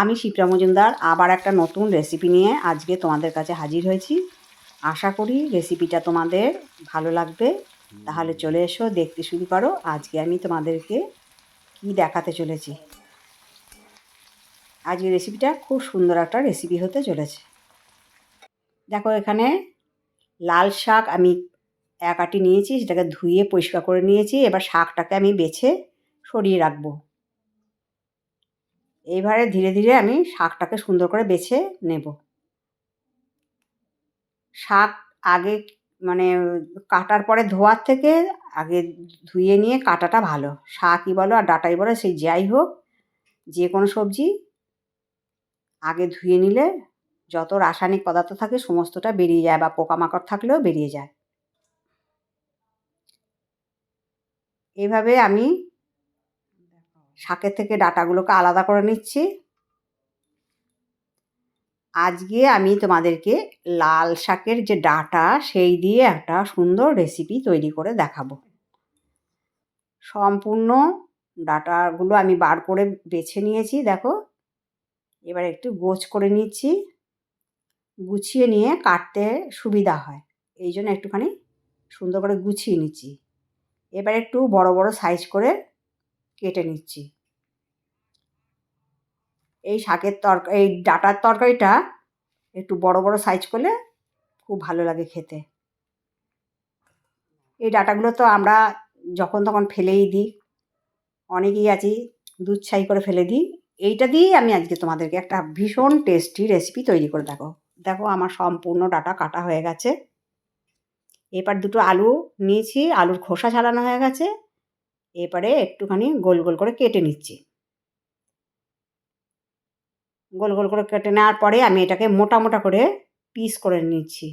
আমি শিপ্রা মজুমদার, আবার একটা নতুন রেসিপি নিয়ে আজকে তোমাদের কাছে হাজির হয়েছি। আশা করি রেসিপিটা তোমাদের ভালো লাগবে। তাহলে চলে এসো, দেখতে শুরু করো। আজকে আমি তোমাদেরকে কি দেখাতে চলেছি। আজকে রেসিপিটা খুব সুন্দর একটা রেসিপি হতে চলেছে। দেখো এখানে লাল শাক আমি এক আটি নিয়েছি, সেটাকে ধুয়ে পরিষ্কার করে নিয়েছি। এবার শাকটাকে আমি বেছে সরিয়ে রাখব। এইবারে ধীরে ধীরে আমি শাকটাকে সুন্দর করে বেছে নেব। শাক আগে মানে কাটার পরে ধোয়ার থেকে আগে ধুয়ে নিয়ে কাটাটা ভালো। শাকই বলো আর ডাটাই বলো সেই যাই হোক, যে কোনো সবজি আগে ধুয়ে নিলে যত রাসায়নিক পদার্থ থাকে সমস্তটা বেরিয়ে যায় বা পোকামাকড় থাকলেও বেরিয়ে যায়। এইভাবে আমি শাকের থেকে ডাটাগুলোকে আলাদা করে নিচ্ছি। আজকে আমি তোমাদেরকে লাল শাকের যে ডাটা, সেই দিয়ে একটা সুন্দর রেসিপি তৈরি করে দেখাবো। সম্পূর্ণ ডাটাগুলো আমি বার করে বেছে নিয়েছি, দেখো। এবার একটু গোছ করে নিচ্ছি। গুছিয়ে নিয়ে কাটতে সুবিধা হয়। এই জন্য একটুখানি সুন্দর করে গুছিয়ে নিচ্ছি। এবার একটু বড় বড় সাইজ করে কেটে নিচ্ছি। এই শাকের তরকা, এই ডাটার তরকারিটা একটু বড় বড় সাইজ করলে খুব ভালো লাগে খেতে। এই ডাটাগুলো তো আমরা যখন তখন ফেলেই দিই। অনেকেই আছি দুধ ছাই করে ফেলে দিই। এইটা দিয়েই আমি আজকে তোমাদেরকে একটা ভীষণ টেস্টি রেসিপি তৈরি করে দেখো দেখো আমার সম্পূর্ণ ডাটা কাটা হয়ে গেছে। এবার দুটো আলু নিয়েছি, আলুর খোসা ছাড়ানো হয়ে গেছে। এবারে একটুখানি গোল গোল করে কেটে নিচ্ছি। গোল গোল করে কেটে নেওয়ার পরে আমি এটাকে মোটা মোটা করে পিস করে নিচ্ছি।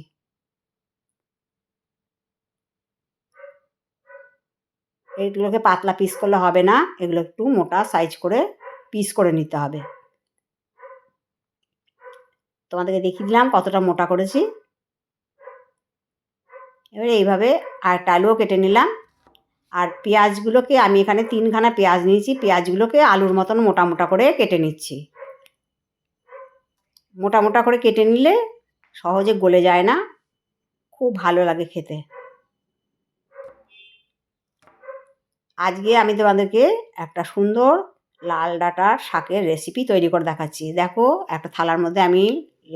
এইগুলোকে পাতলা পিস করলে হবে না, এগুলো একটু মোটা সাইজ করে পিস করে নিতে হবে। তোমাদেরকে দেখিয়ে দিলাম কতটা মোটা করেছি। এবার এইভাবে আর আলুও কেটে নিলাম। আর পেঁয়াজগুলোকে আমি এখানে তিনখানা পেঁয়াজ নিয়েছি, পেঁয়াজগুলোকে আলুর মতন মোটা মোটা করে কেটে নিচ্ছি। মোটা মোটা করে কেটে নিলে সহজে গলে যায় না। খুব ভালো লাগে খেতে। আজকে আমি তোমাদেরকে একটা সুন্দর লাল ডাটার শাকের রেসিপি তৈরি করে দেখাচ্ছি। দেখো, একটা থালার মধ্যে আমি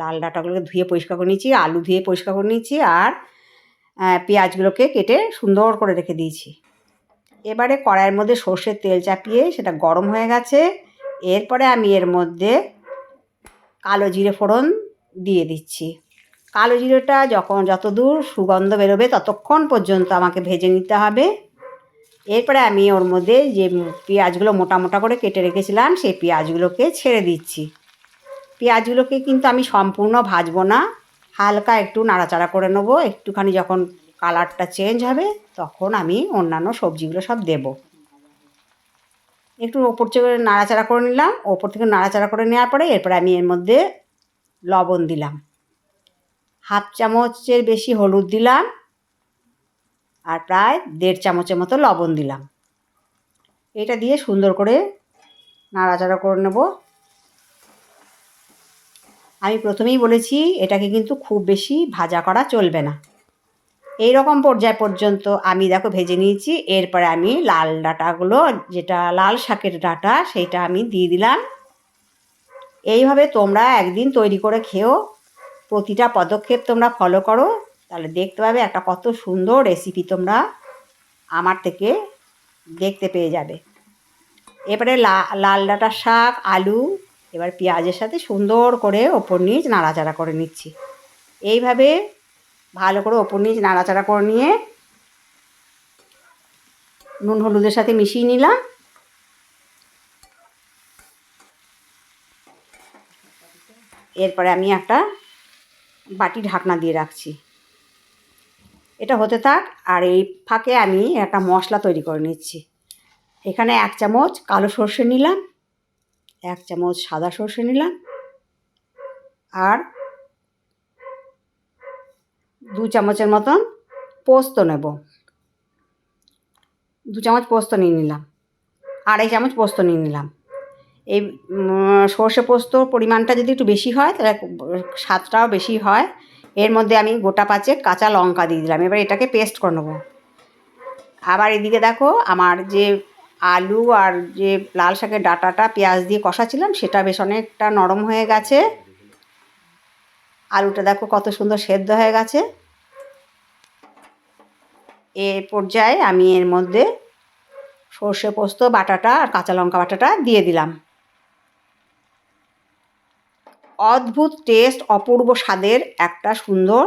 লাল ডাটাগুলোকে ধুয়ে পরিষ্কার করে নিয়েছি, আলু ধুয়ে পরিষ্কার করে নিয়েছি আর পেঁয়াজগুলোকে কেটে সুন্দর করে রেখে দিয়েছি। এবারে কড়াইয়ের মধ্যে সর্ষের তেল চাপিয়ে সেটা গরম হয়ে গেছে। এরপরে আমি এর মধ্যে কালো জিরে ফোড়ন দিয়ে দিচ্ছি। কালো জিরেটা যখন যত দূর সুগন্ধ বেরোবে ততক্ষণ পর্যন্ত আমাকে ভেজে নিতে হবে। এরপরে আমি ওর মধ্যে যে পেঁয়াজগুলো মোটা মোটা করে কেটে রেখেছিলাম সেই পেঁয়াজগুলোকে ছেড়ে দিচ্ছি। পেঁয়াজগুলোকে কিন্তু আমি সম্পূর্ণ ভাজবো না। হালকা একটু নাড়াচাড়া করে নেব। একটুখানি যখন কালারটা চেঞ্জ হবে তখন আমি অন্যান্য সবজিগুলো সব দেব। একটু ওপর থেকে নাড়াচাড়া করে নিলাম, ওপর থেকে নাড়াচাড়া করে নেওয়ার পরে এরপরে আমি এর মধ্যে লবণ দিলাম। হাফ চামচের বেশি হলুদ দিলাম আর প্রায় দেড় চামচের মতো লবণ দিলাম। এটা দিয়ে সুন্দর করে নাড়াচাড়া করে নেব। আমি প্রথমেই বলেছি, এটাকে কিন্তু খুব বেশি ভাজা করা চলবে না। এই রকম পর্যায় পর্যন্ত আমি দেখো ভেজে নিয়েছি, এরপরে আমি লাল ডাটাগুলো, যেটা লাল শাকের ডাটা, সেইটা আমি দিয়ে দিলাম। এইভাবে তোমরা একদিন তৈরি করে খেও, প্রতিটা পদক্ষেপ তোমরা ফলো করো। তাহলে দেখতে পাবে একটা কত সুন্দর রেসিপি তোমরা আমার থেকে দেখতে পেয়ে যাবে। এবারে লাল ডাটার শাক, আলু, এবার পেঁয়াজের সাথে সুন্দর করে ওপর নিচ নাড়াচাড়া করে নিচ্ছি। এইভাবে ভালো করে ওপর নিচ নাড়াচাড়া করে নিয়ে নুন হলুদের সাথে মিশিয়ে নিলাম। এরপরে আমি একটা বাটি ঢাকনা দিয়ে রাখছি। এটা হতে থাক, আর এই ফাঁকে আমি একটা মশলা তৈরি করে নিচ্ছি। এখানে এক চামচ কালো সর্ষে নিলাম, এক চামচ সাদা সর্ষে নিলাম, আর দু চামচের মতন পোস্ত নেব। দু চামচ পোস্ত নিয়ে নিলাম। আড়াই চামচ পোস্ত নিয়ে নিলাম। এই সর্ষে পোস্তর পরিমাণটা যদি একটু বেশি হয়, তাহলে স্বাদটাও বেশি হয়। এর মধ্যে আমি গোটা পাঁচে কাঁচা লঙ্কা দিয়ে দিলাম। এবার এটাকে পেস্ট করে নেব। আবার এদিকে দেখো, আমার যে আলু আর যে লাল শাকের ডাটাটা পেঁয়াজ দিয়ে কষাছিলাম, সেটা বেশ অনেকটা নরম হয়ে গেছে। আলুটা দেখো কত সুন্দর সেদ্ধ হয়ে গেছে। এ পর্যায়ে আমি এর মধ্যে সর্ষে পোস্ত, বাটাটা আর কাঁচা লঙ্কা বাটাটা দিয়ে দিলাম। অদ্ভুত টেস্ট, অপূর্ব স্বাদের একটা সুন্দর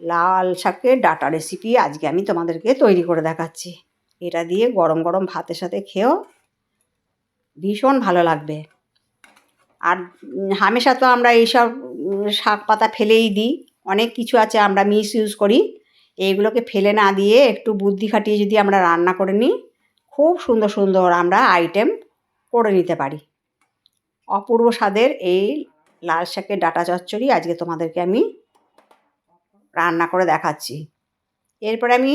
লাল শাকের ডাটা রেসিপি আজকে আমি তোমাদেরকে তৈরি করে দেখাচ্ছি। এটা দিয়ে গরম গরম ভাতের সাথে খেয়েও ভীষণ ভালো লাগবে। আর হামেশা তো আমরা এইসব শাক পাতা ফেলেই দিই। অনেক কিছু আছে আমরা মিস ইউজ করি। এইগুলোকে ফেলে না দিয়ে একটু বুদ্ধি খাটিয়ে যদি আমরা রান্না করে নিই, খুব সুন্দর সুন্দর আমরা আইটেম করে নিতে পারি। অপূর্ব স্বাদের এই লাল শাকের ডাটা চচ্চড়ি আজকে তোমাদেরকে আমি রান্না করে দেখাচ্ছি। এরপরে আমি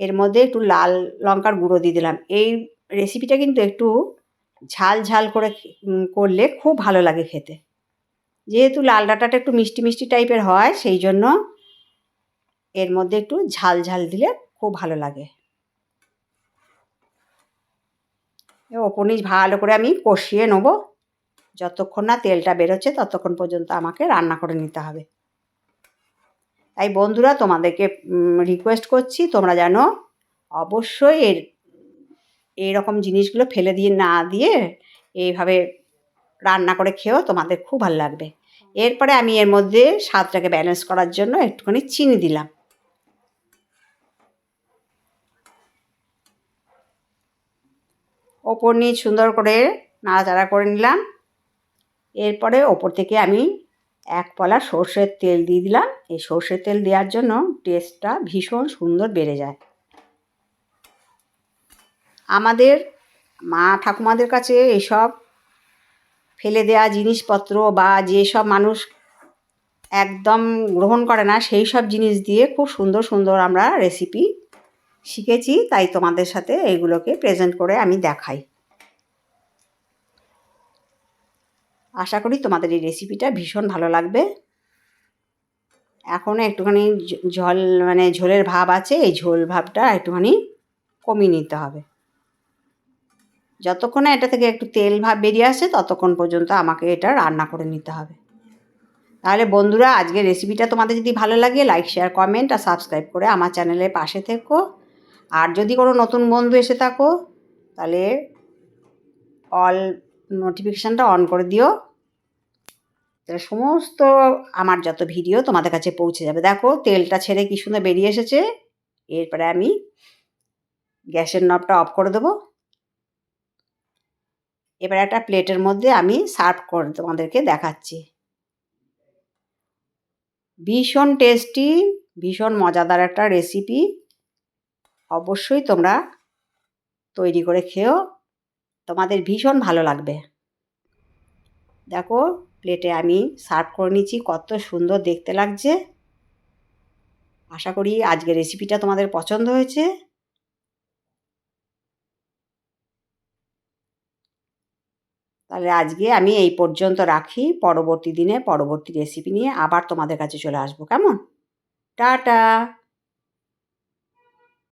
এর মধ্যে একটু লাল লঙ্কার গুঁড়ো দিয়ে দিলাম। এই রেসিপিটা কিন্তু একটু ঝাল ঝাল করে করলে খুব ভালো লাগে খেতে। যেহেতু লাল ডাঁটাটা একটু মিষ্টি মিষ্টি টাইপের হয়, সেই জন্য এর মধ্যে একটু ঝাল ঝাল দিলে খুব ভালো লাগে। ওপর নিচ ভালো করে আমি কষিয়ে নেব। যতক্ষণ না তেলটা বেরোচ্ছে ততক্ষণ পর্যন্ত আমাকে রান্না করে নিতে হবে। তাই বন্ধুরা, তোমাদেরকে রিকোয়েস্ট করছি তোমরা যেন অবশ্যই এর এইরকম জিনিসগুলো ফেলে দিয়ে না দিয়ে এইভাবে রান্না করে খেয়েও তোমাদের খুব ভালো লাগবে। এরপরে আমি এর মধ্যে স্বাদটাকে ব্যালেন্স করার জন্য একটুখানি চিনি দিলাম। ওপর নিয়ে সুন্দর করে নাড়াচাড়া করে নিলাম। এরপরে ওপর থেকে আমি এক পলা সর্ষের তেল দিয়ে দিলাম। এই সর্ষের তেল দেওয়ার জন্য টেস্টটা ভীষণ সুন্দর বেড়ে যায়। আমাদের মা ঠাকুমাদের কাছে এসব ফেলে দেওয়া জিনিসপত্র বা যেসব মানুষ একদম গ্রহণ করে না, সেই সব জিনিস দিয়ে খুব সুন্দর সুন্দর আমরা রেসিপি শিখেছি। তাই তোমাদের সাথে এইগুলোকে প্রেজেন্ট করে আমি দেখাই। আশা করি তোমাদের এই রেসিপিটা ভীষণ ভালো লাগবে। এখন একটুখানি জল মানে ঝোলের ভাব আছে, এই ঝোল ভাবটা একটুখানি কমিয়ে নিতে হবে। যতক্ষণ না এটা থেকে একটু তেল ভাব বেরিয়ে আসে, ততক্ষণ পর্যন্ত আমাকে এটা রান্না করে নিতে হবে। তাহলে বন্ধুরা, আজকের রেসিপিটা তোমাদের যদি ভালো লাগে লাইক শেয়ার কমেন্ট আর সাবস্ক্রাইব করে আমার চ্যানেলের পাশে থেকো। আর যদি কোনো নতুন বন্ধু এসে থাকো, তাহলে অল নোটিফিকেশানটা অন করে দিও। তাহলে সমস্ত আমার যত ভিডিও তোমাদের কাছে পৌঁছে যাবে। দেখো, তেলটা ছেড়ে কি সুন্দর বেরিয়ে এসেছে। এরপরে আমি গ্যাসের নবটা অফ করে দেবো। এবার একটা প্লেটের মধ্যে আমি সার্ভ করে তোমাদেরকে দেখাচ্ছি। ভীষণ টেস্টি, ভীষণ মজাদার একটা রেসিপি অবশ্যই তোমরা তৈরি করে খেও। তোমাদের ভীষণ ভালো লাগবে। দেখো, প্লেটে আমি সার্ভ করে নিচ্ছি কত সুন্দর দেখতে লাগছে। আশা করি আজকের রেসিপিটা তোমাদের পছন্দ হয়েছে। তাহলে আজকে আমি এই পর্যন্ত রাখি। পরবর্তী দিনে পরবর্তী রেসিপি নিয়ে আবার তোমাদের কাছে চলে আসব। কেমন? টাটা!